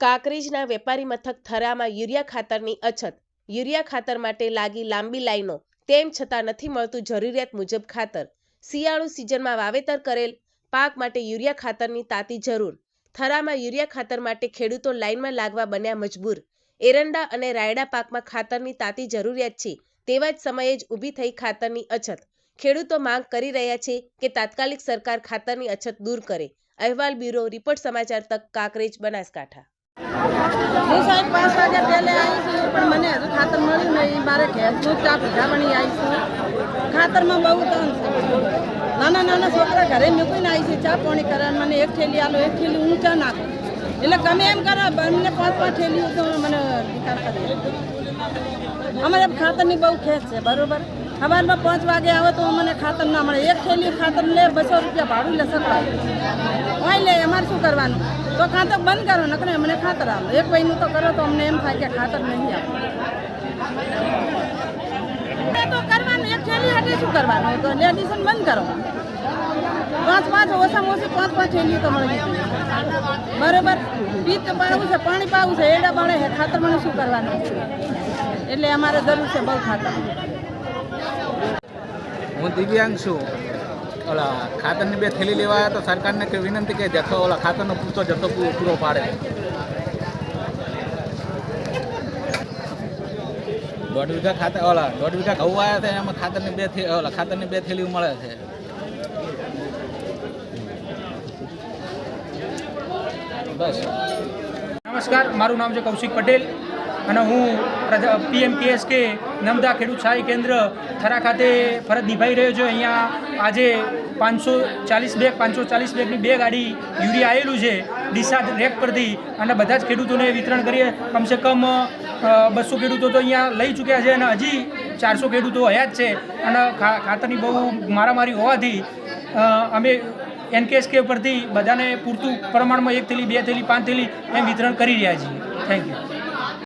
કાંકરેજના વેપારી મથક થરામાં યુરિયા ખાતરની અછત. યુરિયા ખાતર માટે લાગી લાંબી લાઈનો. તેમ છતાં નથી મળતું જરૂરિયાત મુજબ ખાતર. શિયાળુ સિઝનમાં વાવેતર કરેલ પાક માટે યુરિયા ખાતરની તાતી જરૂર. થરામાં યુરિયા ખાતર માટે ખેડૂતો લાઈનમાં લાગવા બન્યા મજબૂર. એરંડા અને રાયડા પાકમાં ખાતરની તાતી જરૂરિયાત છે, તેવા જ સમયે જ ઊભી થઈ ખાતરની અછત. ખેડૂતો માંગ કરી રહ્યા છે કે તાત્કાલિક સરકાર ખાતરની અછત દૂર કરે. અહેવાલ બ્યુરો, રિપોર્ટ સમાચાર તક, કાંકરેજ, બનાસકાંઠા. હું સાહેબ પાંચ વાગ્યા પહેલે આવી છું, પણ મને હજુ ખાતર મળ્યું નહીં. મારે ઘેરનું ચા પીધા પણ આવી છું. ખાતરમાં બહુ તન છે. નાના નાના છોકરા ઘરે મૂકીને આવી છે, ચા પાણી કરે મને એક થેલી આલો, એક થેલી હું ચા નાખું. એટલે ગમે એમ કરે બંને પાંચ પાંચ થેલીઓ તો મને નિકાલ કરી અમારે ખાતરની બહુ ખેસ છે, બરોબર? સવારમાં પાંચ વાગે આવે તો મને ખાતર ના મળે. એક થેલી ખાતર લે, બસો રૂપિયા ભાડું લે સરકાર લે, અમારે શું કરવાનું? તો ખાતર બંધ કરો, નકરે મને ખાતર આવે એક મહિનું તો કરો તો અમને એમ થાય કે ખાતર નહીં આવે તો કરવાનું, એક થેલી હાટે શું કરવાનું? તો લેડીઝન બંધ કરો. પાંચ પાંચ, ઓછામાં ઓછી પાંચ પાંચ થેલીઓ તો મળી બરોબર? પીત પાવું છે, પાણી પાવું છે, એડા બાળે ખાતર મને શું કરવાનું? એટલે અમારે જરૂર છે બહુ ખાતર. હું દિવ્યાંગ છું. ઓલા ખાતરની બે થેલી લેવા આવ્યા તો સરકારને કે વિનંતી કે જથ્થો ઓલા ખાતરનો પૂરતો જથ્થો પૂરો પાડે. દોઢ વીઘા ખાતર ઓલા દોઢ વીઘા ઘઉં આવ્યા છે, એમાં ખાતરની બે થે ઓલા ખાતરની બે થેલીઓ મળે છે. બસ. નમસ્કાર, મારું નામ છે કૌશિક પટેલ. અને હું પ્રજા પીએમ કેએસકે નમદા ખેડૂત સહાય કેન્દ્ર થરા ખાતે ફરજ નિભાવી રહ્યો છું. અહીંયા આજે પાંચસો ચાલીસ બેગ, પાંચસો ચાલીસ બેગની બે ગાડી યુરિયા આવેલું છે ડીસા રેક પરથી. અને બધા જ ખેડૂતોને વિતરણ કરીએ. કમસે કમ બસો ખેડૂતો તો અહીંયા લઈ ચૂક્યા છે અને હજી ચારસો ખેડૂતો હયા જ છે. અને ખાતરની બહુ મારામારી હોવાથી અમે એનકેએસકે પરથી બધાને પૂરતું પ્રમાણમાં એક થેલી, બે થેલી, પાંચ થેલી એમ વિતરણ કરી રહ્યા છીએ. Thank you